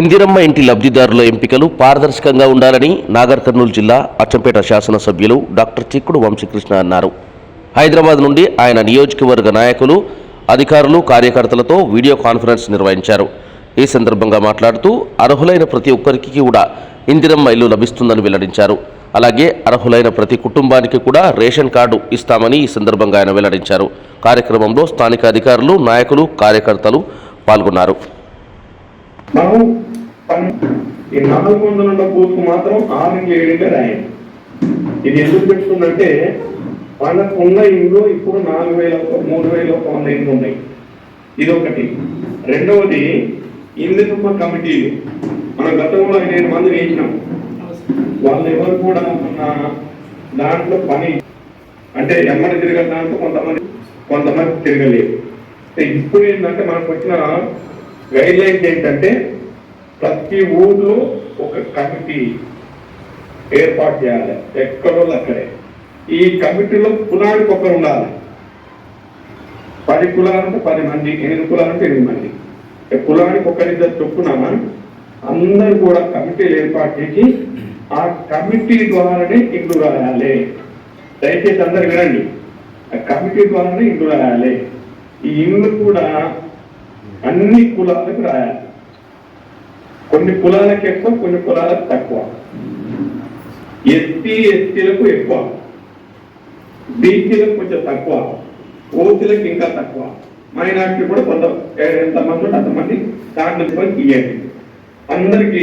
ఇందిరమ్మ ఇంటి లబ్ధిదారుల ఎంపికలు పారదర్శకంగా ఉండాలని నాగర్ కర్నూలు జిల్లా అచ్చంపేట శాసనసభ్యులు డాక్టర్ చిక్కుడు వంశీకృష్ణ అన్నారు. హైదరాబాద్ నుండి ఆయన నియోజకవర్గ నాయకులు అధికారులు కార్యకర్తలతో వీడియో కాన్ఫరెన్స్ నిర్వహించారు. ఈ సందర్భంగా మాట్లాడుతూ అర్హులైన ప్రతి ఒక్కరికి కూడా ఇందిరమ్మ ఇల్లు లభిస్తుందని వెల్లడించారు. అలాగే అర్హులైన ప్రతి కుటుంబానికి కూడా రేషన్ కార్డు ఇస్తామని ఈ సందర్భంగా ఆయన వెల్లడించారు. కార్యక్రమంలో స్థానిక అధికారులు నాయకులు కార్యకర్తలు పాల్గొన్నారు. ఈ నాలుగు వందల ఉన్న బూత్ మాత్రం ఆరు నుంచి ఏడుగా రాయండి ఇది ఎందుకు పెట్టుకుందంటే మనకు ఉన్న ఇండ్లు ఇప్పుడు నాలుగు వేల మూడు వేల ఒక వంద ఇండ్లు ఉన్నాయి. ఇది ఒకటి రెండవది ఇందిరమ్మ కమిటీలు. మన గతంలో ఐదు మంది వేసినాం. వాళ్ళు ఎవరు కూడా ఉన్న దాంట్లో పని అంటే ఎమ్మడి తిరగల దాంట్లో కొంతమంది కొంతమంది తిరగలేదు. ఇప్పుడు ఏంటంటే మనకు వచ్చిన గైడ్ లైన్స్ ఏంటంటే ప్రతి ఊర్లో ఒక కమిటీ ఏర్పాటు చేయాలి. ఎక్కడో అక్కడే. ఈ కమిటీలో కులానికి ఒకరు ఉండాలి. పది కులాలంటే పది మంది ఎనిమిది కులాలంటే ఎనిమిది మంది. కులానికి ఒకరిద్దరు చొప్పున అందరూ కూడా కమిటీలు ఏర్పాటు చేసి ఆ కమిటీ ద్వారానే ఇల్లు రాయాలి. దయచేసి అందరు వినండి. ఆ కమిటీ ద్వారానే ఇల్లు రాయాలి. ఈ ఇల్లు కూడా అన్ని కులాలకు రాయాలి. కొన్ని కులాలకు ఎక్కువ కొన్ని కులాలకు తక్కువ. ఎస్టీ ఎస్టీలకు ఎక్కువ. బీసీలకు కొంచెం తక్కువ. ఓసీలకు ఇంకా తక్కువ. మైనార్టీ కూడా కొంత ఎంతమంది ఉంటే అంతమంది దాంట్లో ఇవ్వండి అందరికీ